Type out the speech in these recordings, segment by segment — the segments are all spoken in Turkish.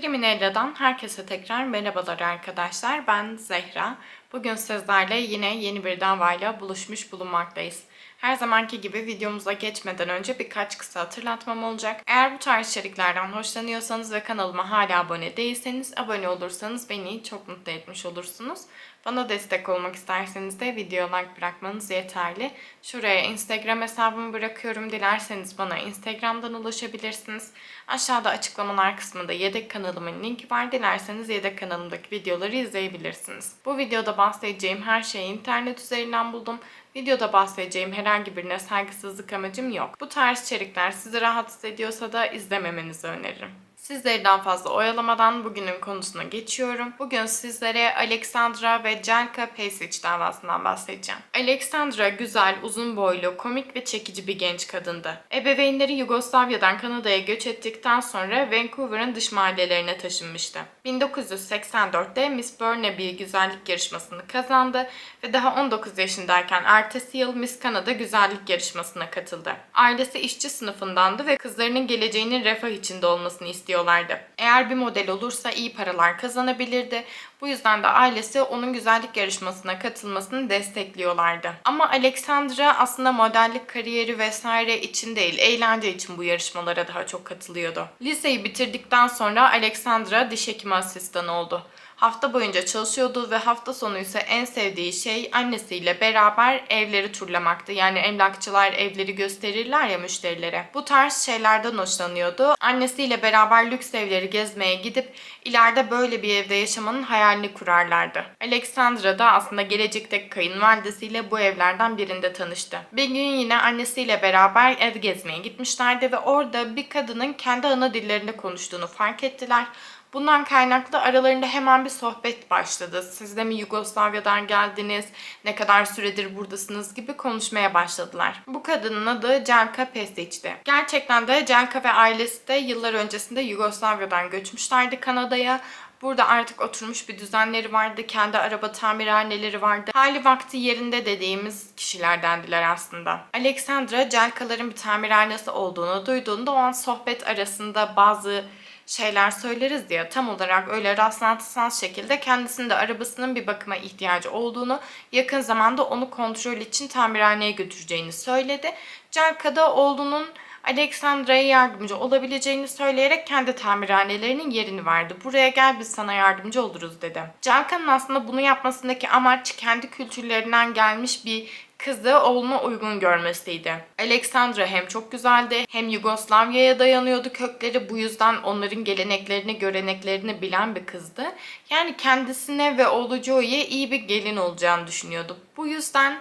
Kriminella'dan herkese tekrar merhabalar arkadaşlar. Ben Zehra. Bugün sizlerle yine yeni bir davayla buluşmuş bulunmaktayız. Her zamanki gibi videomuza geçmeden önce birkaç kısa hatırlatmam olacak. Eğer bu tarz içeriklerden hoşlanıyorsanız ve kanalıma hala abone değilseniz abone olursanız beni çok mutlu etmiş olursunuz. Bana destek olmak isterseniz de video like bırakmanız yeterli. Şuraya Instagram hesabımı bırakıyorum. Dilerseniz bana Instagram'dan ulaşabilirsiniz. Aşağıda açıklamalar kısmında yedek kanalımın linki var. Dilerseniz yedek kanalımdaki videoları izleyebilirsiniz. Bu videoda bahsedeceğim her şeyi internet üzerinden buldum. Videoda bahsedeceğim herhangi birine saygısızlık amacım yok. Bu tarz içerikler sizi rahatsız ediyorsa da izlememenizi öneririm. Sizleri daha fazla oyalamadan bugünün konusuna geçiyorum. Bugün sizlere Alexandra ve Janka Pesic davasından bahsedeceğim. Alexandra güzel, uzun boylu, komik ve çekici bir genç kadındı. Ebeveynleri Yugoslavya'dan Kanada'ya göç ettikten sonra Vancouver'ın dış mahallelerine taşınmıştı. 1984'te Miss Burnaby güzellik yarışmasını kazandı ve daha 19 yaşındayken ertesi yıl Miss Kanada güzellik yarışmasına katıldı. Ailesi işçi sınıfındandı ve kızlarının geleceğinin refah içinde olmasını istiyorlardı. Eğer bir model olursa iyi paralar kazanabilirdi. Bu yüzden de ailesi onun güzellik yarışmasına katılmasını destekliyorlardı. Ama Alexandra aslında modellik kariyeri vesaire için değil, eğlence için bu yarışmalara daha çok katılıyordu. Liseyi bitirdikten sonra Alexandra diş hekimi asistanı oldu. Hafta boyunca çalışıyordu ve hafta sonu ise en sevdiği şey annesiyle beraber evleri turlamaktı. Yani emlakçılar evleri gösterirler ya müşterilere. Bu tarz şeylerden hoşlanıyordu. Annesiyle beraber lüks evleri gezmeye gidip ileride böyle bir evde yaşamanın hayalini kurarlardı. Alexandra da aslında gelecekteki kayınvalidesiyle bu evlerden birinde tanıştı. Bir gün yine annesiyle beraber ev gezmeye gitmişlerdi ve orada bir kadının kendi ana dillerinde konuştuğunu fark ettiler. Bundan kaynaklı aralarında hemen bir sohbet başladı. Siz de mi Yugoslavya'dan geldiniz? Ne kadar süredir buradasınız gibi konuşmaya başladılar. Bu kadının adı Celka Pesic'ti. Gerçekten de Celka ve ailesi de yıllar öncesinde Yugoslavya'dan göçmüşlerdi Kanada'ya. Burada artık oturmuş bir düzenleri vardı. Kendi araba tamirhaneleri vardı. Hali vakti yerinde dediğimiz kişilerdendiler aslında. Alexandra Celkaların bir tamirhanesi olduğunu duyduğunda o an sohbet arasında bazı şeyler söyleriz diye tam olarak öyle rastlantısal şekilde kendisinin de arabasının bir bakıma ihtiyacı olduğunu, yakın zamanda onu kontrol için tamirhaneye götüreceğini söyledi. Celka da oğlunun Alexandra'ya yardımcı olabileceğini söyleyerek kendi tamirhanelerinin yerini verdi. Buraya gel biz sana yardımcı oluruz dedi. Canka'nın aslında bunu yapmasındaki amaç kendi kültürlerinden gelmiş bir kızı oğluna uygun görmesiydi. Alexandra hem çok güzeldi hem Yugoslavya'ya dayanıyordu kökleri. Bu yüzden onların geleneklerini, göreneklerini bilen bir kızdı. Yani kendisine ve oğlu Joey'e iyi bir gelin olacağını düşünüyordu. Bu yüzden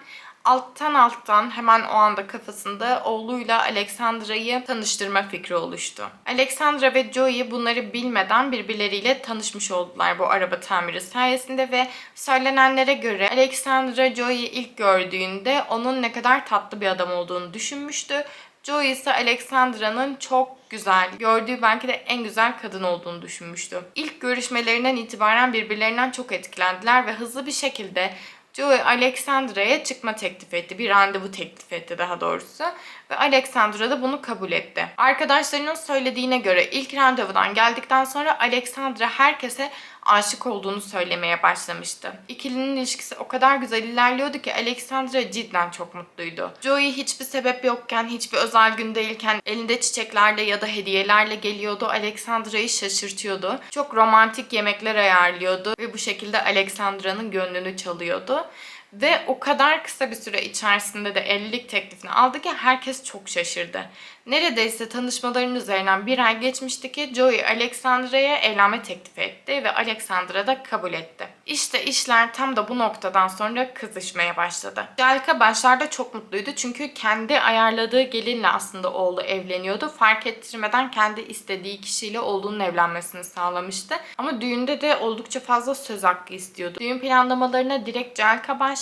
alttan alttan hemen o anda kafasında oğluyla Alexandra'yı tanıştırma fikri oluştu. Alexandra ve Joey bunları bilmeden birbirleriyle tanışmış oldular bu araba tamiri sayesinde ve söylenenlere göre Alexandra Joey'i ilk gördüğünde onun ne kadar tatlı bir adam olduğunu düşünmüştü. Joey ise Alexandra'nın çok güzel, gördüğü belki de en güzel kadın olduğunu düşünmüştü. İlk görüşmelerinden itibaren birbirlerinden çok etkilendiler ve hızlı bir şekilde Joey Alexandra'ya çıkma teklif etti. Bir randevu teklif etti daha doğrusu. Ve Alexandra da bunu kabul etti. Arkadaşlarının söylediğine göre ilk randevudan geldikten sonra Alexandra herkese aşık olduğunu söylemeye başlamıştı. İkilinin ilişkisi o kadar güzel ilerliyordu ki Alexandra cidden çok mutluydu. Joey hiçbir sebep yokken, hiçbir özel gün değilken elinde çiçeklerle ya da hediyelerle geliyordu. Alexandra'yı şaşırtıyordu. Çok romantik yemekler ayarlıyordu ve bu şekilde Alexandra'nın gönlünü çalıyordu. Ve o kadar kısa bir süre içerisinde de evlilik teklifini aldı ki herkes çok şaşırdı. Neredeyse tanışmaların üzerinden bir ay geçmişti ki Joey Alexandra'ya evlenme teklif etti ve Alexandra da kabul etti. İşte işler tam da bu noktadan sonra kızışmaya başladı. Jalka başlarda çok mutluydu çünkü kendi ayarladığı gelinle aslında oğlu evleniyordu. Fark ettirmeden kendi istediği kişiyle oğlunun evlenmesini sağlamıştı. Ama düğünde de oldukça fazla söz hakkı istiyordu. Düğün planlamalarına direkt Jalka başladı.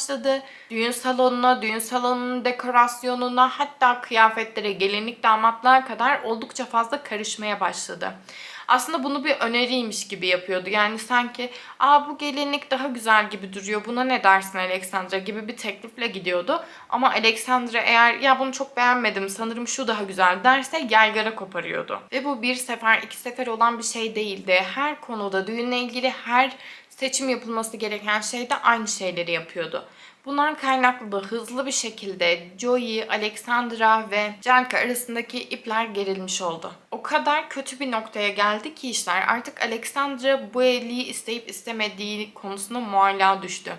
Düğün salonuna, düğün salonunun dekorasyonuna hatta kıyafetlere, gelinlik damatlığa kadar oldukça fazla karışmaya başladı. aslında bunu bir öneriymiş gibi yapıyordu. Yani sanki aa bu gelinlik daha güzel gibi duruyor buna ne dersin Alexandra gibi bir teklifle gidiyordu. Ama Alexandra eğer ya bunu çok beğenmedim sanırım şu daha güzel derse yaygara koparıyordu. Ve bu bir sefer iki sefer olan bir şey değildi. Her konuda düğünle ilgili her seçim yapılması gereken şeyde aynı şeyleri yapıyordu. Bundan kaynaklı da hızlı bir şekilde Joey, Alexandra ve Janka arasındaki ipler gerilmiş oldu. O kadar kötü bir noktaya geldi ki işler artık Alexandra bu evliliği isteyip istemediği konusunda muallak düştü.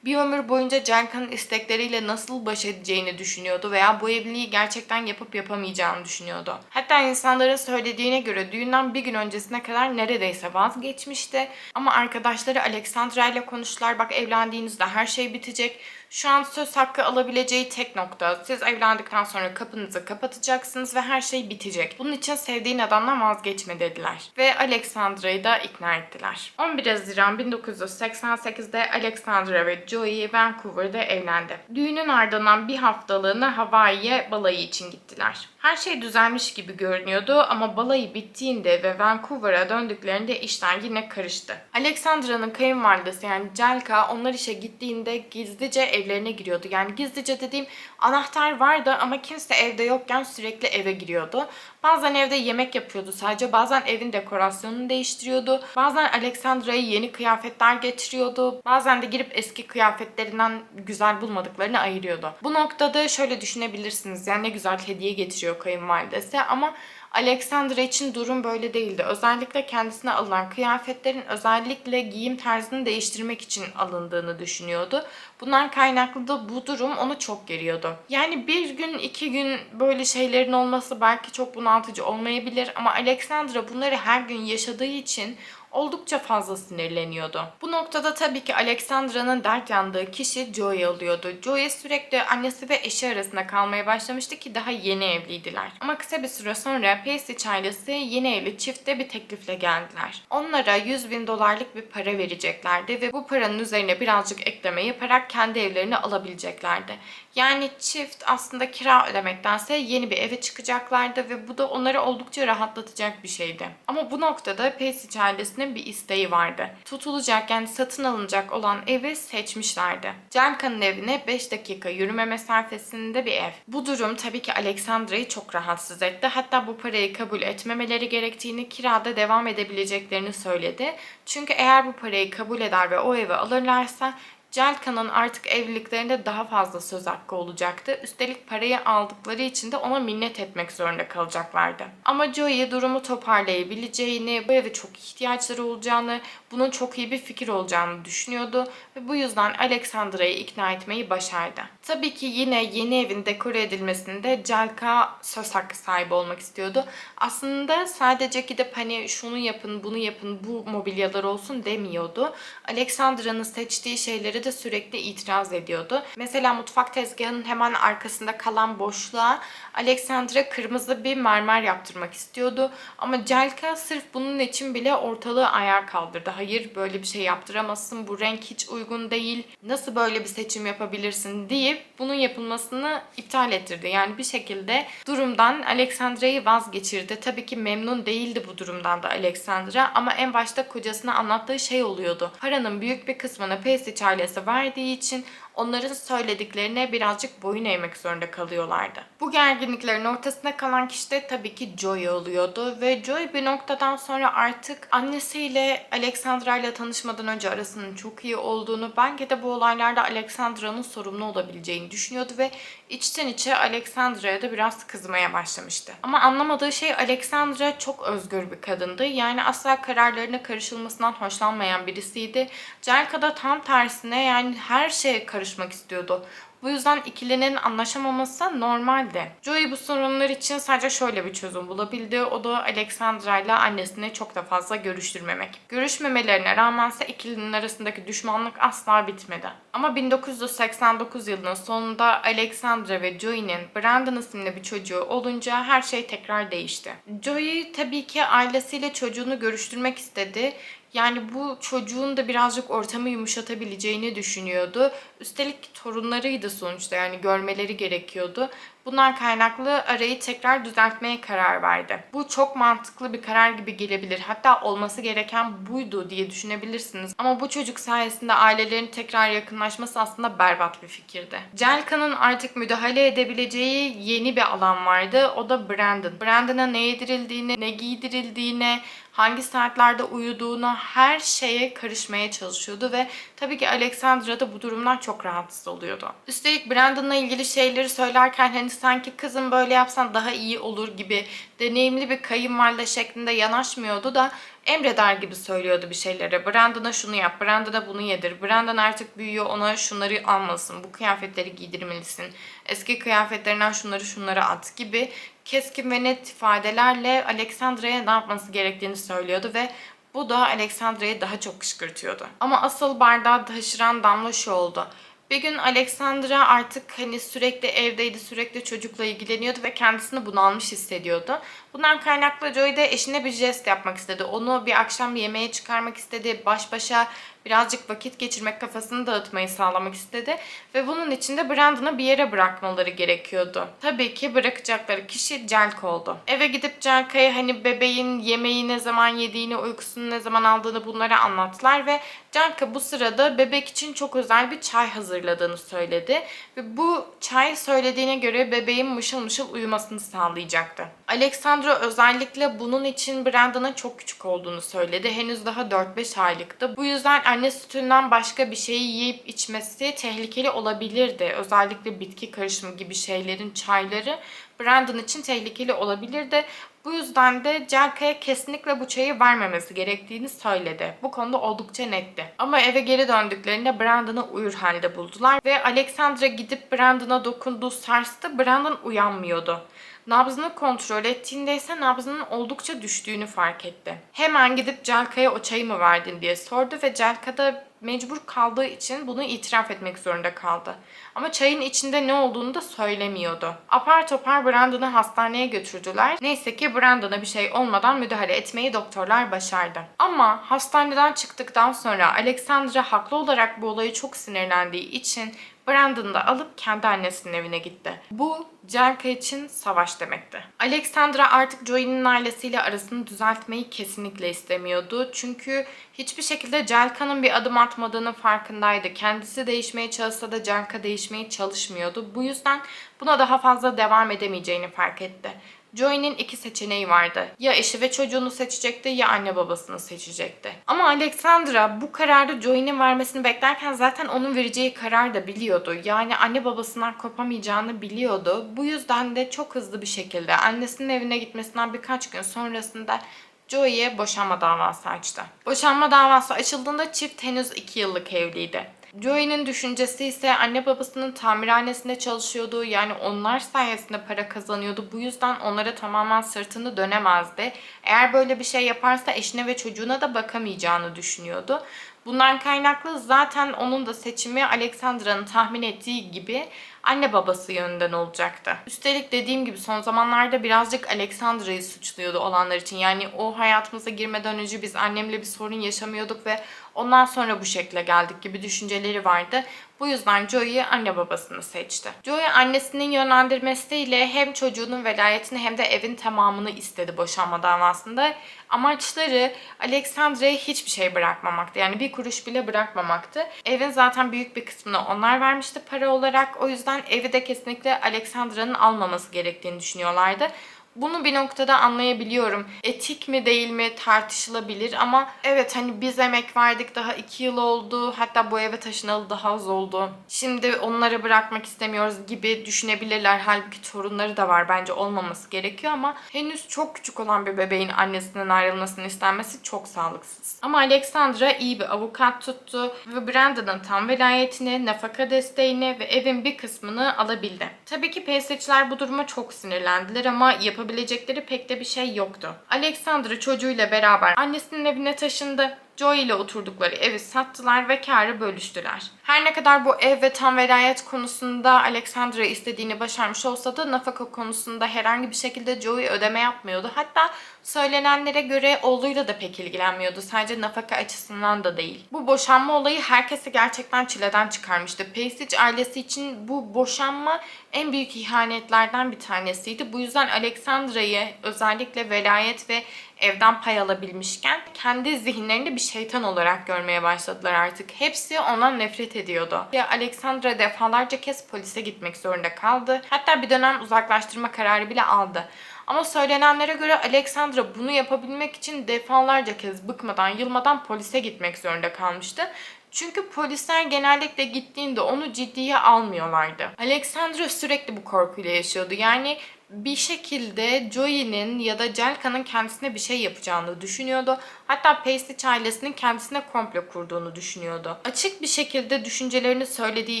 Bir ömür boyunca Janka'nın istekleriyle nasıl baş edeceğini düşünüyordu veya bu evliliği gerçekten yapıp yapamayacağını düşünüyordu. Hatta insanların söylediğine göre düğünden bir gün öncesine kadar neredeyse vazgeçmişti. Ama arkadaşları Alexandra ile konuştular. Bak evlendiğinizde her şey bitecek. Şu an söz hakkı alabileceği tek nokta. Siz evlendikten sonra kapınızı kapatacaksınız ve her şey bitecek. Bunun için sevdiğin adamdan vazgeçme dediler. Ve Alexandra'yı da ikna ettiler. 11 Haziran 1988'de Alexandra ve Joey Vancouver'da evlendi. Düğünün ardından bir haftalığına Hawaii'ye balayı için gittiler. Her şey düzelmiş gibi görünüyordu ama balayı bittiğinde ve Vancouver'a döndüklerinde işler yine karıştı. Alexandra'nın kayınvalidesi yani Celka onlar işe gittiğinde gizlice evlerine giriyordu. Yani gizlice dediğim anahtar vardı ama kimse evde yokken sürekli eve giriyordu. Bazen evde yemek yapıyordu sadece. Bazen evin dekorasyonunu değiştiriyordu. Bazen Alexandra'ya yeni kıyafetler getiriyordu. Bazen de girip eski kıyafetlerinden güzel bulmadıklarını ayırıyordu. Bu noktada şöyle düşünebilirsiniz. Yani ne güzel hediye getiriyor kayınvalidesi ama Alexandra için durum böyle değildi. Özellikle kendisine alınan kıyafetlerin özellikle giyim tarzını değiştirmek için alındığını düşünüyordu. Bundan kaynaklı da bu durum onu çok geriyordu. Yani bir gün iki gün böyle şeylerin olması belki çok bunaltıcı olmayabilir ama Alexandra bunları her gün yaşadığı için oldukça fazla sinirleniyordu. Bu noktada tabii ki Alexandra'nın dert yandığı kişi Joey oluyordu. Joey sürekli annesi ve eşi arasında kalmaya başlamıştı ki daha yeni evliydiler. Ama kısa bir süre sonra Pacey ailesi yeni evli çifte bir teklifle geldiler. Onlara 100 bin dolarlık bir para vereceklerdi ve bu paranın üzerine birazcık ekleme yaparak kendi evlerini alabileceklerdi. Yani çift aslında kira ödemektense yeni bir eve çıkacaklardı ve bu da onları oldukça rahatlatacak bir şeydi. Ama bu noktada Pacey ailesinin bir isteği vardı. Tutulacak yani satın alınacak olan evi seçmişlerdi. Janka'nın evine 5 dakika yürüme mesafesinde bir ev. Bu durum tabii ki Alexandra'yı çok rahatsız etti. Hatta bu parayı kabul etmemeleri gerektiğini, kirada devam edebileceklerini söyledi. Çünkü eğer bu parayı kabul eder ve o evi alırlarsa Celka'nın artık evliliklerinde daha fazla söz hakkı olacaktı. Üstelik parayı aldıkları için de ona minnet etmek zorunda kalacaklardı. Ama Joey durumu toparlayabileceğini, bu eve çok ihtiyaçları olacağını, bunun çok iyi bir fikir olacağını düşünüyordu ve bu yüzden Alexandra'yı ikna etmeyi başardı. Tabii ki yine yeni evin dekore edilmesinde Celka söz hakkı sahibi olmak istiyordu. Aslında sadece gidip hani şunu yapın, bunu yapın, bu mobilyalar olsun demiyordu. Alexandra'nın seçtiği şeyleri de sürekli itiraz ediyordu. Mesela mutfak tezgahının hemen arkasında kalan boşluğa Alexandra kırmızı bir mermer yaptırmak istiyordu. Ama Celka sırf bunun için bile ortalığı ayağa kaldırdı. Hayır böyle bir şey yaptıramazsın, bu renk hiç uygun değil, nasıl böyle bir seçim yapabilirsin deyip bunun yapılmasını iptal ettirdi. Yani bir şekilde durumdan Alexandra'yı vazgeçirdi. Tabii ki memnun değildi bu durumdan da Alexandra ama en başta kocasına anlattığı şey oluyordu. Paranın büyük bir kısmını Pesic ailesi verdiği için onların söylediklerine birazcık boyun eğmek zorunda kalıyorlardı. Bu gerginliklerin ortasında kalan kişi de tabii ki Joy oluyordu ve Joy bir noktadan sonra artık annesiyle Alexandra ile tanışmadan önce arasının çok iyi olduğunu, belki de bu olaylarda Alexandra'nın sorumlu olabileceğini düşünüyordu ve içten içe Alexandra'ya da biraz kızmaya başlamıştı. Ama anlamadığı şey Alexandra çok özgür bir kadındı. Yani asla kararlarına karışılmasından hoşlanmayan birisiydi. Celka da tam tersine yani her şeye karışmak istiyordu. Bu yüzden ikilinin anlaşamaması normaldi. Joey bu sorunlar için sadece şöyle bir çözüm bulabildi. O da Alexandra ile annesini çok da fazla görüştürmemek. Görüşmemelerine rağmense ikilinin arasındaki düşmanlık asla bitmedi. Ama 1989 yılının sonunda Alexandra ve Joey'nin Brandon isimli bir çocuğu olunca her şey tekrar değişti. Joey tabii ki ailesiyle çocuğunu görüştürmek istedi. Yani bu çocuğun da birazcık ortamı yumuşatabileceğini düşünüyordu. Üstelik torunlarıydı sonuçta yani görmeleri gerekiyordu. Bundan kaynaklı arayı tekrar düzeltmeye karar verdi. Bu çok mantıklı bir karar gibi gelebilir. Hatta olması gereken buydu diye düşünebilirsiniz. Ama bu çocuk sayesinde ailelerin tekrar yakınlaşması aslında berbat bir fikirdi. Celka'nın artık müdahale edebileceği yeni bir alan vardı. O da Brandon. Brandon'a ne yedirildiğini, ne giydirildiğine, hangi saatlerde uyuduğuna her şeye karışmaya çalışıyordu ve tabii ki Alexandra da bu durumdan çok rahatsız oluyordu. Üstelik Brandon'la ilgili şeyleri söylerken hani sanki kızım böyle yapsan daha iyi olur gibi deneyimli bir kayınvalide şeklinde yanaşmıyordu da emreder gibi söylüyordu bir şeylere. Brandon'a şunu yap, Brandon'a bunu yedir. Brandon artık büyüyor ona şunları almalısın, bu kıyafetleri giydirmelisin. Eski kıyafetlerinden şunları şunları at gibi keskin ve net ifadelerle Alexandra'ya ne yapması gerektiğini söylüyordu ve bu da Alexandra'yı daha çok kışkırtıyordu. Ama asıl bardağı taşıran damla şu oldu. Bir gün Alexandra artık hani sürekli evdeydi, sürekli çocukla ilgileniyordu ve kendisini bunalmış hissediyordu. Bundan kaynaklı Joey de eşine bir jest yapmak istedi. Onu bir akşam bir yemeğe çıkarmak istedi. Baş başa birazcık vakit geçirmek, kafasını dağıtmayı sağlamak istedi. Ve bunun için de Brandon'ı bir yere bırakmaları gerekiyordu. Tabii ki bırakacakları kişi Celk oldu. Eve gidip Celka'ya hani bebeğin yemeği ne zaman yediğini, uykusunu ne zaman aldığını bunları anlattılar ve Celka bu sırada bebek için çok özel bir çay hazırladığını söyledi. Bu çay söylediğine göre bebeğin mışıl mışıl uyumasını sağlayacaktı. Alexandra özellikle bunun için Brandon'a çok küçük olduğunu söyledi. Henüz daha 4-5 aylıktı. Bu yüzden anne sütünden başka bir şeyi yiyip içmesi tehlikeli olabilirdi. Özellikle bitki karışımı gibi şeylerin çayları Brandon için tehlikeli olabilirdi. Bu yüzden de Celka'ya kesinlikle bu çayı vermemesi gerektiğini söyledi. Bu konuda oldukça netti. Ama eve geri döndüklerinde Brandon'ı uyur halde buldular ve Alexandra gidip Brandon'a dokunduğu sarstı. Brandon uyanmıyordu. Nabzını kontrol ettiğinde ise nabzının oldukça düştüğünü fark etti. Hemen gidip Celka'ya o çayı mı verdin diye sordu ve Celka da mecbur kaldığı için bunu itiraf etmek zorunda kaldı. Ama çayın içinde ne olduğunu da söylemiyordu. Apar topar Brandon'ı hastaneye götürdüler. Neyse ki Brandon'a bir şey olmadan müdahale etmeyi doktorlar başardı. Ama hastaneden çıktıktan sonra Alexandra haklı olarak bu olayı çok sinirlendiği için Brandon'ı da alıp kendi annesinin evine gitti. Bu Celka için savaş demekti. Alexandra artık Joey'nin ailesiyle arasını düzeltmeyi kesinlikle istemiyordu. Çünkü hiçbir şekilde Celka'nın bir adım atmadığının farkındaydı. Kendisi değişmeye çalışsa da Celka değişmeye çalışmıyordu. Bu yüzden buna daha fazla devam edemeyeceğini fark etti. Joey'nin iki seçeneği vardı. Ya eşi ve çocuğunu seçecekti ya anne babasını seçecekti. Ama Alexandra bu kararı Joey'nin vermesini beklerken zaten onun vereceği karar da biliyordu. Yani anne babasından kopamayacağını biliyordu. Bu yüzden de çok hızlı bir şekilde annesinin evine gitmesinden birkaç gün sonrasında Joey'e boşanma davası açtı. Boşanma davası açıldığında çift henüz 2 yıllık evliydi. Joey'nin düşüncesi ise anne babasının tamirhanesinde çalışıyordu. Yani onlar sayesinde para kazanıyordu. Bu yüzden onlara tamamen sırtını dönemezdi. Eğer böyle bir şey yaparsa eşine ve çocuğuna da bakamayacağını düşünüyordu. Bundan kaynaklı zaten onun da seçimi Alexandra'nın tahmin ettiği gibi anne babası yönünden olacaktı. Üstelik dediğim gibi son zamanlarda birazcık Alexandra'yı suçluyordu olanlar için. Yani o hayatımıza girmeden önce biz annemle bir sorun yaşamıyorduk ve ondan sonra bu şekle geldik gibi düşünceleri vardı. Bu yüzden Joey'i anne babasını seçti. Joey annesinin yönlendirmesiyle hem çocuğunun velayetini hem de evin tamamını istedi boşanma davasında. Amaçları Alexandra'ya hiçbir şey bırakmamaktı. Yani bir kuruş bile bırakmamaktı. Evin zaten büyük bir kısmını onlar vermişti para olarak. O yüzden evi de kesinlikle Alexandra'nın almaması gerektiğini düşünüyorlardı. Bunu bir noktada anlayabiliyorum. Etik mi değil mi tartışılabilir ama evet hani biz emek verdik daha iki yıl oldu. Hatta bu eve taşınalı daha az oldu. Şimdi onlara bırakmak istemiyoruz gibi düşünebilirler. Halbuki torunları da var. Bence olmaması gerekiyor ama henüz çok küçük olan bir bebeğin annesinden ayrılmasını istenmesi çok sağlıksız. Ama Alexandra iyi bir avukat tuttu ve Brandon'ın tam velayetini, nafaka desteğini ve evin bir kısmını alabildi. Tabii ki PS'çiler bu duruma çok sinirlendiler ama yapabilecekleri pek de bir şey yoktu. Alexandra çocuğuyla beraber annesinin evine taşındı. Joey ile oturdukları evi sattılar ve karı bölüştüler. Her ne kadar bu ev ve tam velayet konusunda Alexandra istediğini başarmış olsa da nafaka konusunda herhangi bir şekilde Joey ödeme yapmıyordu. Hatta söylenenlere göre oğluyla da pek ilgilenmiyordu. Sadece nafaka açısından da değil. Bu boşanma olayı herkesi gerçekten çileden çıkarmıştı. Pesic ailesi için bu boşanma en büyük ihanetlerden bir tanesiydi. Bu yüzden Alexandra'yı özellikle velayet ve evden pay alabilmişken kendi zihinlerinde bir şeytan olarak görmeye başladılar artık. Hepsi ondan nefret ediyordu. Ya Alexandra defalarca kez polise gitmek zorunda kaldı. Hatta bir dönem uzaklaştırma kararı bile aldı. Ama söylenenlere göre Alexandra bunu yapabilmek için defalarca kez bıkmadan, yılmadan polise gitmek zorunda kalmıştı. Çünkü polisler genellikle gittiğinde onu ciddiye almıyorlardı. Alexandra sürekli bu korkuyla yaşıyordu. Yani bir şekilde Joey'nin ya da Jelka'nın kendisine bir şey yapacağını düşünüyordu. Hatta Pacey ailesinin kendisine komplo kurduğunu düşünüyordu. Açık bir şekilde düşüncelerini söylediği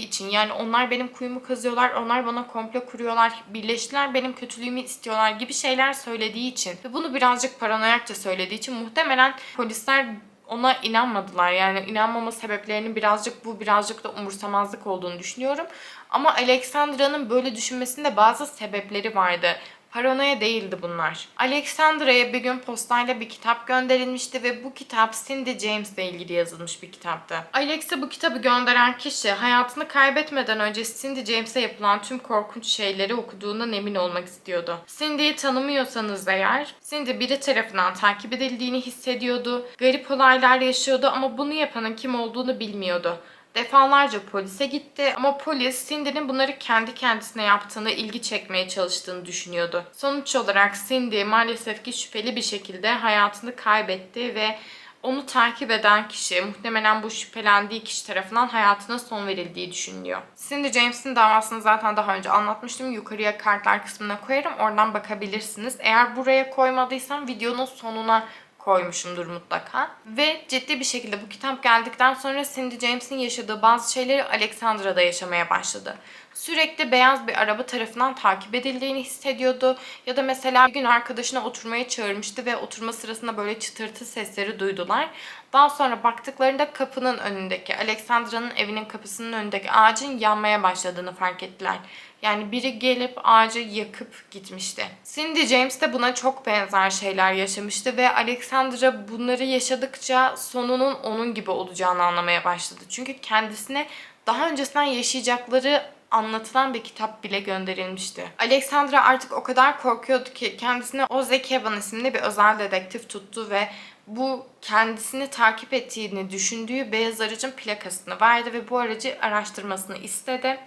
için yani onlar benim kuyumu kazıyorlar, onlar bana komplo kuruyorlar, birleştiler benim kötülüğümü istiyorlar gibi şeyler söylediği için ve bunu birazcık paranoyakça söylediği için muhtemelen polisler ona inanmadılar. Yani inanmama sebeplerinin birazcık bu birazcık da umursamazlık olduğunu düşünüyorum. Ama Alexandra'nın böyle düşünmesinde bazı sebepleri vardı. Paranoya değildi bunlar. Alexandra'ya bir gün postayla bir kitap gönderilmişti ve bu kitap Cindy James ile ilgili yazılmış bir kitaptı. Alex'e bu kitabı gönderen kişi hayatını kaybetmeden önce Cindy James'e yapılan tüm korkunç şeyleri okuduğundan emin olmak istiyordu. Cindy'yi tanımıyorsanız eğer, Cindy biri tarafından takip edildiğini hissediyordu. Garip olaylar yaşıyordu ama bunu yapanın kim olduğunu bilmiyordu. Defalarca polise gitti ama polis Cindy'nin bunları kendi kendisine yaptığını, ilgi çekmeye çalıştığını düşünüyordu. Sonuç olarak Cindy maalesef ki şüpheli bir şekilde hayatını kaybetti ve onu takip eden kişi, muhtemelen bu şüphelendiği kişi tarafından hayatına son verildiği düşünülüyor. Cindy James'in davasını zaten daha önce anlatmıştım. Yukarıya kartlar kısmına koyarım. Oradan bakabilirsiniz. Eğer buraya koymadıysam videonun sonuna koymuşumdur mutlaka. Ve ciddi bir şekilde bu kitap geldikten sonra Cindy James'in yaşadığı bazı şeyleri Alexandra'da yaşamaya başladı. Sürekli beyaz bir araba tarafından takip edildiğini hissediyordu. Ya da mesela bir gün arkadaşına oturmaya çağırmıştı ve oturma sırasında böyle çıtırtı sesleri duydular. Daha sonra baktıklarında kapının önündeki, Alexandra'nın evinin kapısının önündeki ağacın yanmaya başladığını fark ettiler. Yani biri gelip ağacı yakıp gitmişti. Cindy James de buna çok benzer şeyler yaşamıştı ve Alexandra bunları yaşadıkça sonunun onun gibi olacağını anlamaya başladı. Çünkü kendisine daha öncesinden yaşayacakları anlatılan bir kitap bile gönderilmişti. Alexandra artık o kadar korkuyordu ki kendisine Ozzy Kevan isimli bir özel dedektif tuttu ve bu kendisini takip ettiğini düşündüğü beyaz aracın plakasını verdi ve bu aracı araştırmasını istedi.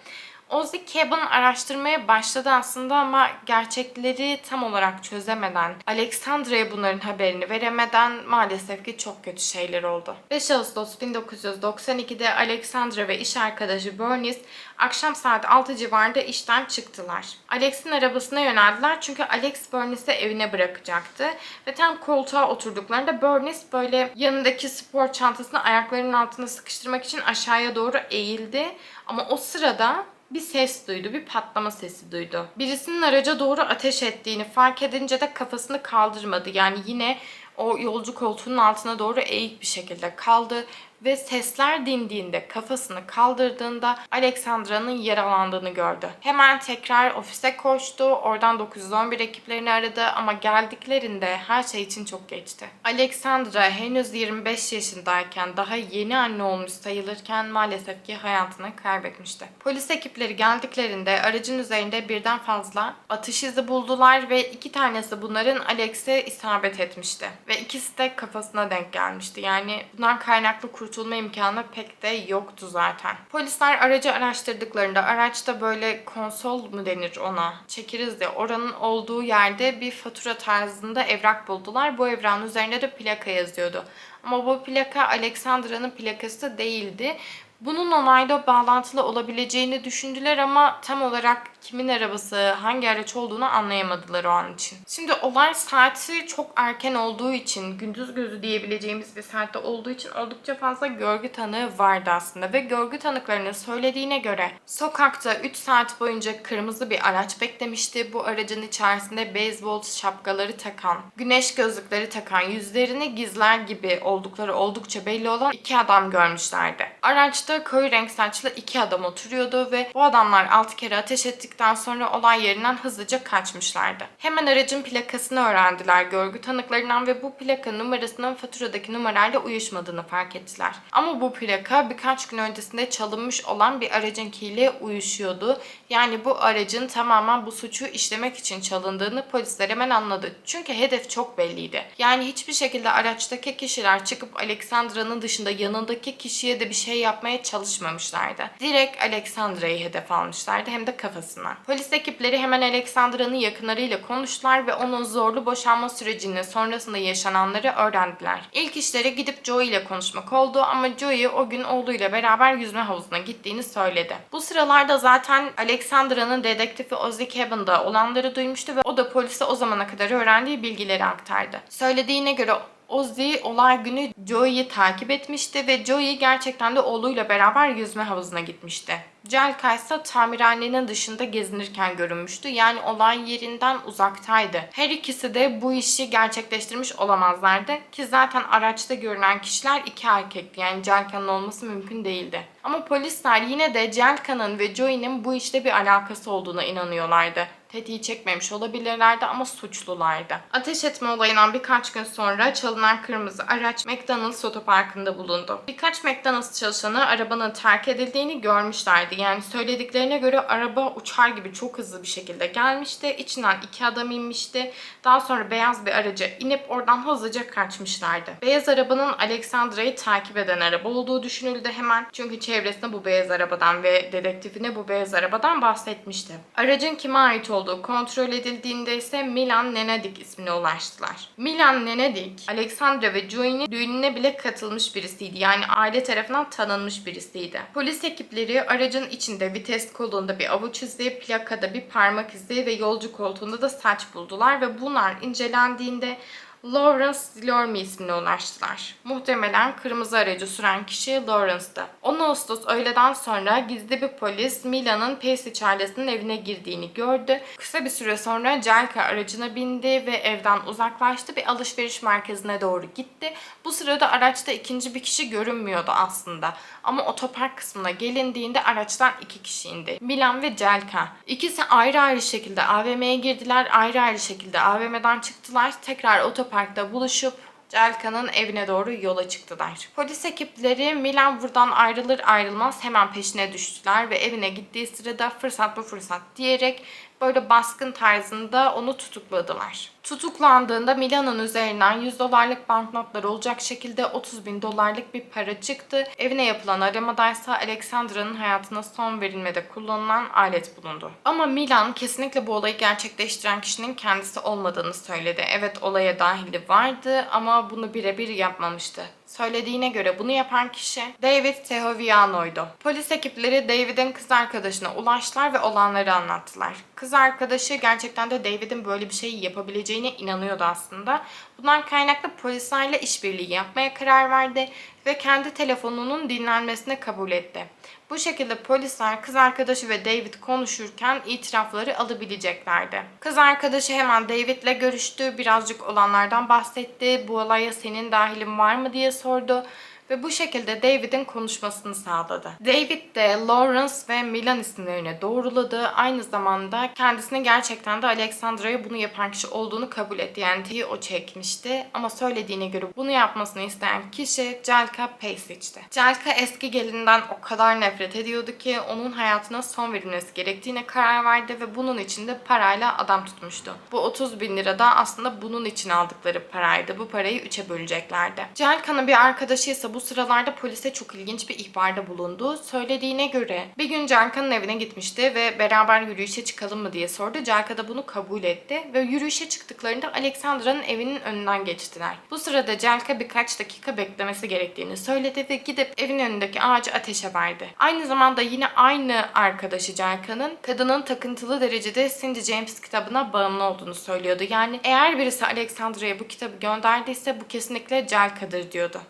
Ozzy Keban araştırmaya başladı aslında ama gerçekleri tam olarak çözemeden, Alexandra'ya bunların haberini veremeden maalesef ki çok kötü şeyler oldu. 5 Ağustos 1992'de Alexandra ve iş arkadaşı Bernice akşam saat 6 civarında işten çıktılar. Alex'in arabasına yöneldiler çünkü Alex Bernice'i evine bırakacaktı ve tam koltuğa oturduklarında Bernice böyle yanındaki spor çantasını ayaklarının altına sıkıştırmak için aşağıya doğru eğildi ama o sırada bir ses duydu, bir patlama sesi duydu. Birisinin araca doğru ateş ettiğini fark edince de kafasını kaldırmadı. Yani yine o yolcu koltuğunun altına doğru eğik bir şekilde kaldı ve sesler dindiğinde kafasını kaldırdığında Alexandra'nın yaralandığını gördü. Hemen tekrar ofise koştu. Oradan 911 ekiplerini aradı ama geldiklerinde her şey için çok geçti. Alexandra henüz 25 yaşındayken daha yeni anne olmuş sayılırken maalesef ki hayatını kaybetmişti. Polis ekipleri geldiklerinde aracın üzerinde birden fazla atış izi buldular ve iki tanesi bunların Alex'e isabet etmişti. Ve ikisi de kafasına denk gelmişti. Yani bundan kaynaklı kurtulma imkanı pek de yoktu zaten. Polisler aracı araştırdıklarında araçta böyle konsol mu denir ona? Çekiriz de oranın olduğu yerde bir fatura tarzında evrak buldular. Bu evrağın üzerinde de plaka yazıyordu. Ama bu plaka Alexandra'nın plakası değildi. Bunun onayla bağlantılı olabileceğini düşündüler ama tam olarak kimin arabası, hangi araç olduğunu anlayamadılar o an için. Şimdi olay saati çok erken olduğu için, gündüz gözü diyebileceğimiz bir saatte olduğu için oldukça fazla görgü tanığı vardı aslında. Ve görgü tanıklarının söylediğine göre sokakta 3 saat boyunca kırmızı bir araç beklemişti. Bu aracın içerisinde beyzbol şapkaları takan, güneş gözlükleri takan, yüzlerini gizler gibi oldukları oldukça belli olan iki adam görmüşlerdi. Araçta koyu renk saçlı iki adam oturuyordu ve bu adamlar 6 kere ateş ettikten sonra olay yerinden hızlıca kaçmışlardı. Hemen aracın plakasını öğrendiler görgü tanıklarından ve bu plaka numarasının faturadaki numarayla uyuşmadığını fark ettiler. Ama bu plaka birkaç gün öncesinde çalınmış olan bir aracınkiyle uyuşuyordu. Yani bu aracın tamamen bu suçu işlemek için çalındığını polisler hemen anladı. Çünkü hedef çok belliydi. Yani hiçbir şekilde araçtaki kişiler çıkıp Alexandra'nın dışında yanındaki kişiye de bir şey yapmaya çalışmamışlardı. Direkt Alexandra'yı hedef almışlardı hem de kafasına. Polis ekipleri hemen Alexandra'nın yakınlarıyla konuştular ve onun zorlu boşanma sürecini sonrasında yaşananları öğrendiler. İlk işleri gidip Joey ile konuşmak oldu ama Joey o gün oğluyla beraber yüzme havuzuna gittiğini söyledi. Bu sıralarda zaten Alexandra'nın dedektifi Ozzy Cabin da olanları duymuştu ve o da polise o zamana kadar öğrendiği bilgileri aktardı. Söylediğine göre Ozzy olay günü Joey'yi takip etmişti ve Joey gerçekten de oğluyla beraber yüzme havuzuna gitmişti. Celka ise tamirhanenin dışında gezinirken görünmüştü. Yani olay yerinden uzaktaydı. Her ikisi de bu işi gerçekleştirmiş olamazlardı. Ki zaten araçta görünen kişiler iki erkekti. Yani Celka'nın olması mümkün değildi. Ama polisler yine de Celka'nın ve Joey'nin bu işte bir alakası olduğuna inanıyorlardı tetiği çekmemiş olabilirlerdi ama suçlulardı. Ateş etme olayından birkaç gün sonra çalınan kırmızı araç McDonald's otoparkında bulundu. Birkaç McDonald's çalışanı arabanın terk edildiğini görmüşlerdi. Yani söylediklerine göre araba uçar gibi çok hızlı bir şekilde gelmişti. İçinden iki adam inmişti. Daha sonra beyaz bir araca inip oradan hızlıca kaçmışlardı. Beyaz arabanın Alexandra'yı takip eden araba olduğu düşünüldü hemen. Çünkü çevresinde bu beyaz arabadan ve dedektifine bu beyaz arabadan bahsetmişti. Aracın kime ait olduğu kontrol edildiğinde ise Milan Nenadik ismine ulaştılar. Milan Nenadik, Alexandra ve Joey'nin düğününe bile katılmış birisiydi. Yani aile tarafından tanınmış birisiydi. Polis ekipleri aracın içinde vites kolunda bir avuç izi, plakada bir parmak izi ve yolcu koltuğunda da saç buldular ve bunlar incelendiğinde Lawrence Delorme ismine ulaştılar. Muhtemelen kırmızı aracı süren kişi Lawrence'dı. 10 Ağustos öğleden sonra gizli bir polis Milan'ın Pesic ailesinin evine girdiğini gördü. Kısa bir süre sonra Celka aracına bindi ve evden uzaklaştı. Bir alışveriş merkezine doğru gitti. Bu sırada araçta ikinci bir kişi görünmüyordu aslında. Ama otopark kısmına gelindiğinde araçtan iki kişi indi. Milan ve Celka. İkisi ayrı ayrı şekilde AVM'ye girdiler. Ayrı ayrı şekilde AVM'den çıktılar. Tekrar otoparkta buluşup Celka'nın evine doğru yola çıktılar. Polis ekipleri Milan buradan ayrılır ayrılmaz hemen peşine düştüler ve evine gittiği sırada fırsat bu fırsat diyerek böyle baskın tarzında onu tutukladılar. Tutuklandığında Milan'ın üzerinden 100 dolarlık banknotlar olacak şekilde 30 bin dolarlık bir para çıktı. Evine yapılan aramadaysa Alexandra'nın hayatına son verilmede kullanılan alet bulundu. Ama Milan kesinlikle bu olayı gerçekleştiren kişinin kendisi olmadığını söyledi. Evet olaya dahili vardı ama bunu birebir yapmamıştı. Söylediğine göre bunu yapan kişi David Tehoviano'ydu. Polis ekipleri David'in kız arkadaşına ulaştılar ve olanları anlattılar. Kız arkadaşı gerçekten de David'in böyle bir şey yapabileceğine inanıyordu aslında. Bundan kaynaklı polislerle işbirliği yapmaya karar verdi ve kendi telefonunun dinlenmesini kabul etti. Bu şekilde polisler kız arkadaşı ve David konuşurken itirafları alabileceklerdi. Kız arkadaşı hemen David'le görüştü, birazcık olanlardan bahsetti, bu olaya senin dahilin var mı diye sordu ve bu şekilde David'in konuşmasını sağladı. David de Lawrence ve Milan isimlerini doğruladı. Aynı zamanda kendisine gerçekten de Alexandra'ya bunu yapan kişi olduğunu kabul etti. Yani teyi o çekmişti. Ama söylediğine göre bunu yapmasını isteyen kişi Celka Pasic'ti. Celka eski gelinden o kadar nefret ediyordu ki onun hayatına son verilmesi gerektiğine karar verdi ve bunun için de parayla adam tutmuştu. Bu 30 bin lira da aslında bunun için aldıkları paraydı. Bu parayı üçe böleceklerdi. Celka'nın bir arkadaşı ise bu sıralarda polise çok ilginç bir ihbarda bulundu. Söylediğine göre bir gün Celka'nın evine gitmişti ve beraber yürüyüşe çıkalım mı diye sordu. Celka da bunu kabul etti ve yürüyüşe çıktıklarında Alexandra'nın evinin önünden geçtiler. Bu sırada Celka birkaç dakika beklemesi gerektiğini söyledi ve gidip evin önündeki ağacı ateşe verdi. Aynı zamanda yine aynı arkadaşı Celka'nın kadının takıntılı derecede Cindy James kitabına bağımlı olduğunu söylüyordu. Yani eğer birisi Alexandra'ya bu kitabı gönderdiyse bu kesinlikle Celka'dır diyordu.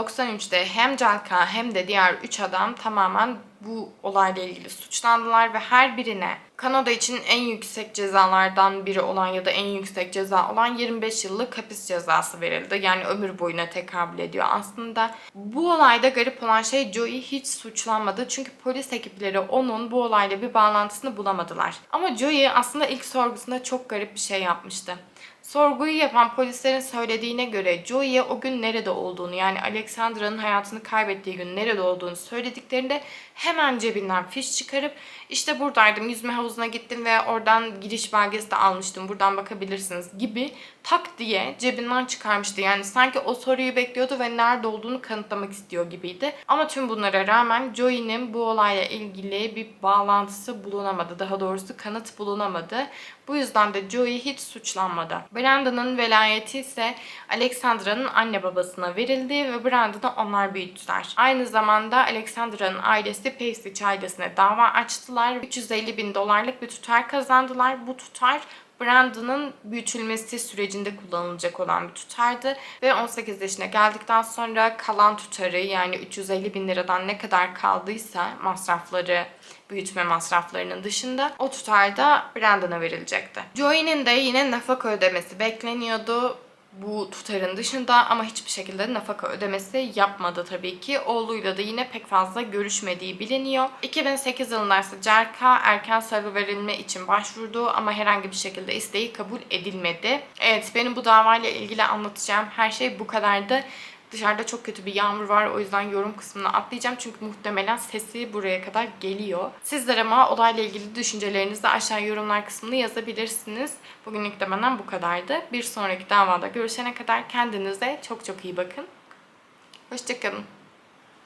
1993'te hem Celka hem de diğer 3 adam tamamen bu olayla ilgili suçlandılar ve her birine Kanada için en yüksek cezalardan biri olan ya da en yüksek ceza olan 25 yıllık hapis cezası verildi. Yani ömür boyuna tekabül ediyor aslında. Bu olayda garip olan şey Joey hiç suçlanmadı. Çünkü polis ekipleri onun bu olayla bir bağlantısını bulamadılar. Ama Joey aslında ilk sorgusunda çok garip bir şey yapmıştı. Sorguyu yapan polislerin söylediğine göre Joey'e o gün nerede olduğunu yani Alexandra'nın hayatını kaybettiği gün nerede olduğunu söylediklerinde hemen cebinden fiş çıkarıp işte buradaydım yüzme havuzuna gittim ve oradan giriş belgesi de almıştım buradan bakabilirsiniz gibi tak diye cebinden çıkarmıştı. Yani sanki o soruyu bekliyordu ve nerede olduğunu kanıtlamak istiyor gibiydi. Ama tüm bunlara rağmen Joey'nin bu olayla ilgili bir bağlantısı bulunamadı. Daha doğrusu kanıt bulunamadı. Bu yüzden de Joey hiç suçlanmadı. Brandon'ın velayeti ise Alexandra'nın anne babasına verildi ve Brandon'ı onlar büyüttüler. Aynı zamanda Alexandra'nın ailesi Pacey ailesine dava açtılar. 350 bin dolarlık bir tutar kazandılar. Bu tutar Brandon'ın büyütülmesi sürecinde kullanılacak olan bir tutardı. Ve 18 yaşına geldikten sonra kalan tutarı yani 350 bin liradan ne kadar kaldıysa masrafları, büyütme masraflarının dışında o tutar da Brandon'a verilecekti. Joey'nin de yine nafaka ödemesi bekleniyordu bu tutarın dışında ama hiçbir şekilde nafaka ödemesi yapmadı tabii ki. Oğluyla da yine pek fazla görüşmediği biliniyor. 2008 yılında ise Cerka erken salı verilme için başvurdu ama herhangi bir şekilde isteği kabul edilmedi. Evet benim bu davayla ilgili anlatacağım her şey bu kadardı. Dışarıda çok kötü bir yağmur var. O yüzden yorum kısmına atlayacağım. Çünkü muhtemelen sesi buraya kadar geliyor. Sizler ama olayla ilgili düşüncelerinizi aşağı yorumlar kısmında yazabilirsiniz. Bugünlük de benden bu kadardı. Bir sonraki davada görüşene kadar kendinize çok çok iyi bakın. Hoşçakalın.